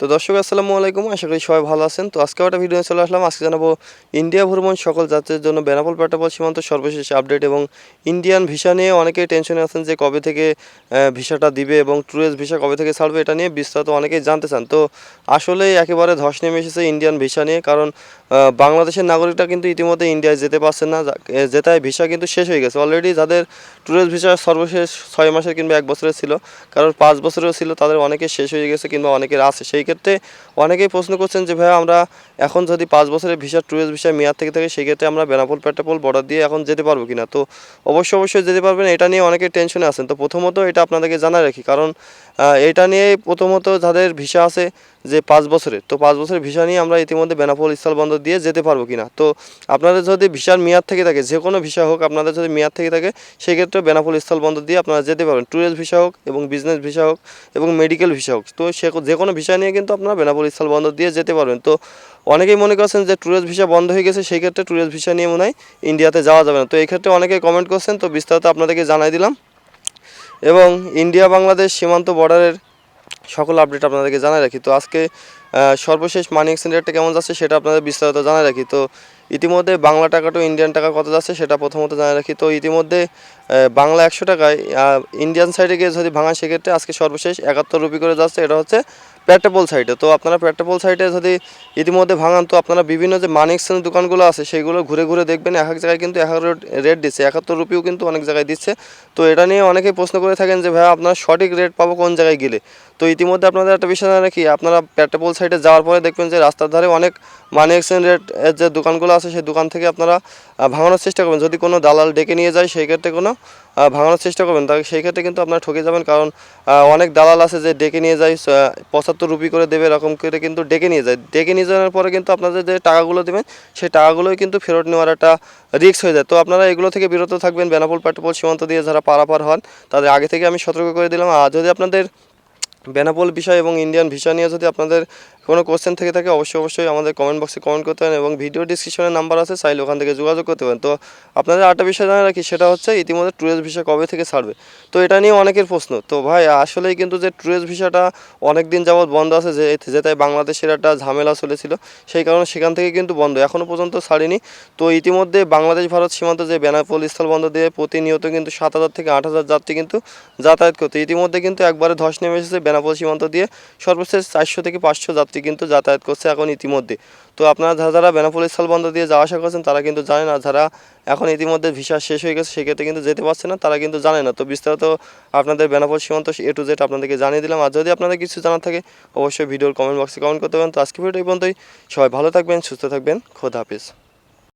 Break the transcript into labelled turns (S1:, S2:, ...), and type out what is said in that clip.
S1: তো দর্শক আসসালামু আলাইকুম। আশা করি সবাই ভালো আছেন। তো আজকে একটা ভিডিও চলে আসলাম। আজকে জানাব ইন্ডিয়া ভ্রমণ সকল যাত্রীর জন্য বেনাপোল পেটাপল সীমান্ত সর্বশেষ আপডেট এবং ইন্ডিয়ান ভিসা নিয়ে অনেকেই টেনশনে আছেন যে কবে থেকে ভিসাটা দিবে এবং ট্যুরিস্ট ভিসা কবে থেকে ছাড়বে এটা নিয়ে বিস্তারিত অনেকেই জানতে চান। তো আসলে একেবারে ধস নেমে এসেছে ইন্ডিয়ান ভিসা নিয়ে কারণ বাংলাদেশের নাগরিকরা কিন্তু ইতিমধ্যে ইন্ডিয়ায় যেতে পারছেন না। যা- এ, যেটায় ভিসা কিন্তু শেষ হয়ে গেছে। অলরেডি যাদের ট্যুরিস্ট ভিসা সর্বশেষ ছয় মাসের কিংবা এক বছরের ছিল কারণ পাঁচ বছরেও ছিল তাদের অনেকে শেষ হয়ে গেছে কিংবা অনেকের আছে। সেই ক্ষেত্রে অনেকেই প্রশ্ন করছেন যে ভাই আমরা এখন যদি পাঁচ বছরের ভিসা ট্যুরিস্ট ভিসা মেয়াদ থেকে থাকে সেই ক্ষেত্রে আমরা বেনাপোল পেটাপোল বর্ডার দিয়ে এখন যেতে পারব কিনা? তো অবশ্যই অবশ্যই যেতে পারবেন। এটা নিয়ে অনেকে টেনশনে আছেন। তো প্রথমত এটা আপনাদেরকে জানা রাখি। কারণ এটা নিয়ে প্রথমত যাদের ভিসা আছে যে পাঁচ বছরের তো পাঁচ বছরের ভিসা নিয়ে আমরা ইতিমধ্যে বেনাপোল স্থলবন্দর দিয়ে যেতে পারব কিনা? তো আপনাদের যদি ভিসার মেয়াদ থেকে থাকে, যে কোনো ভিসা হোক আপনাদের যদি মেয়াদ থেকে থাকে সেক্ষেত্রে বেনাপোল স্থলবন্দর দিয়ে আপনারা যেতে পারবেন। ট্যুরিস্ট ভিসা হোক এবং বিজনেস ভিসা হোক এবং মেডিকেল ভিসা হোক। তো সে, যে কোনো ভিসা নিয়ে কিন্তু আপনারা বেনাপুর স্থল বন্দর দিয়ে যেতে পারবেন। তো অনেকেই মনে করছেন যে ট্যুরিস্ট ভিসা বন্ধ হয়ে গেছে, সেই ক্ষেত্রে ট্যুরিস্ট ভিসা নিয়ে মনে হয় ইন্ডিয়াতে যাওয়া যাবে না। তো এই ক্ষেত্রে কমেন্ট করছেন, তো বিস্তারিত আপনাদেরকে জানাই দিলাম। এবং ইন্ডিয়া বাংলাদেশ সীমান্ত বর্ডারের সকল আপডেট আপনাদেরকে জানাই রাখি। তো আজকে সর্বশেষ মানি এক্সচেঞ্জ রেটটা কেমন যাচ্ছে সেটা আপনাদের বিস্তারিত জানাই রাখি। তো ইতিমধ্যে বাংলা টাকাটা ইন্ডিয়ান টাকা কত যাচ্ছে সেটা প্রথমত জানাই রাখি। তো ইতিমধ্যে বাংলা একশো টাকায় ইন্ডিয়ান সাইডে গিয়ে যদি ভাঙা সেক্ষেত্রে আজকে সর্বশেষ একাত্তর রুপি করে যাচ্ছে, এটা হচ্ছে পেট্রাপোল সাইডে তো আপনারা পেট্রাপোল সাইডে যদি ইতিমধ্যে ভাঙান, তো আপনারা বিভিন্ন যে মানি এক্সচেঞ্জ দোকানগুলো আছে, সেগুলো ঘুরে ঘুরে দেখবেন। এক এক জায়গায় কিন্তু এক রেট দিচ্ছে। একাত্তর রুপিও কিন্তু অনেক জায়গায় দিচ্ছে। তো এটা নিয়ে অনেকেই প্রশ্ন করে থাকেন যে ভাই আপনারা সঠিক রেট পাবো কোন জায়গায় গেলে? তো ইতিমধ্যে আপনাদের একটা বিষয় জানা রাখি, আপনারা পেট্রাপোল সাইডে যাওয়ার পরে দেখবেন যে রাস্তার ধারে অনেক মানি এক্সচেঞ্জ রেট যে দোকানগুলো আছে, সেই দোকান থেকে আপনারা ভাঙানোর চেষ্টা করবেন। যদি কোনো দালাল ডেকে নিয়ে যায়, সেই ক্ষেত্রে কোনো ভাঙানোর চেষ্টা করবেন। তাহলে সেই ক্ষেত্রে কিন্তু আপনারা ঠকে যাবেন কারণ অনেক দালাল আছে যে ডেকে নিয়ে যায় পঁচাত্তর রুপি করে দেবে, এরকম করে কিন্তু ডেকে নিয়ে যায়। ডেকে নিয়ে যাওয়ার পরে কিন্তু আপনাদের যে টাকাগুলো দেবেন, সেই টাকাগুলোই কিন্তু ফেরত নেওয়ার একটা রিস্ক হয়ে যায়। তো আপনারা এগুলো থেকে বিরত থাকবেন। বেনাপোল, পেট্রাপোল সীমান্ত দিয়ে যারা পারাপার হন, তাদের আগে থেকে আমি সতর্ক করে দিলাম। আর যদি আপনাদের বেনাপোল বিষয় এবং ইন্ডিয়ান ভিসা নিয়ে যদি আপনাদের কোনো কোশ্চেন থেকে থাকে, অবশ্যই অবশ্যই আমাদের কমেন্ট বক্সে কমেন্ট করতে পারেন এবং ভিডিও ডিসক্রিপশনে নাম্বার আছে, চাইলে ওখান থেকে যোগাযোগ করতে পারেন। তো আপনাদের আরেকটা বিষয় জানা রাখি, সেটা হচ্ছে ইতিমধ্যে ট্যুরিস্ট ভিসা কবে থেকে ছাড়বে? তো এটা নিয়ে অনেকের প্রশ্ন। তো ভাই, আসলেই কিন্তু যে ট্যুরিস্ট ভিসাটা অনেক দিন যাবৎ বন্ধ আছে, যে যেটাই বাংলাদেশের একটা ঝামেলা চলেছিল, সেই কারণে সেখান থেকে কিন্তু বন্ধ। এখনও পর্যন্ত ছাড়েনি। তো ইতিমধ্যে বাংলাদেশ, ভারত সীমান্ত যে বেনাপোল স্থল বন্ধ দিয়ে প্রতিনিয়ত কিন্তু সাত হাজার থেকে আট হাজার যাত্রী কিন্তু যাতায়াত করতে ইতিমধ্যে কিন্তু একবারে ধস নেমে এসেছে বেনাপোল সীমান্ত দিয়ে সর্বশেষ চারশো থেকে পাঁচশো যাত্রী কিন্তু যাতায়াত করছে এখন ইতিমধ্যে। তো আপনারা যারা যারা বেনাপোল স্থলবন্দর দিয়ে যাওয়া আসা করছেন, তারা কিন্তু জানেন না, যারা এখন ইতিমধ্যে ভিসা শেষ হয়ে গেছে, সেক্ষেত্রে কিন্তু যেতে পারছে না, তারা কিন্তু জানে না। তো বিস্তারিত আপনাদের বেনাপোল সীমান্ত এ টু জেড আপনাদেরকে জানিয়ে দিলাম। আর যদি আপনাদের কিছু জানার থাকে, অবশ্যই ভিডিওর কমেন্ট বক্সে কমেন্ট করতে পারেন। তো আজকে ভিডিও এই পর্যন্তই। সবাই ভালো থাকবেন, সুস্থ থাকবেন। খোদা হাফিজ।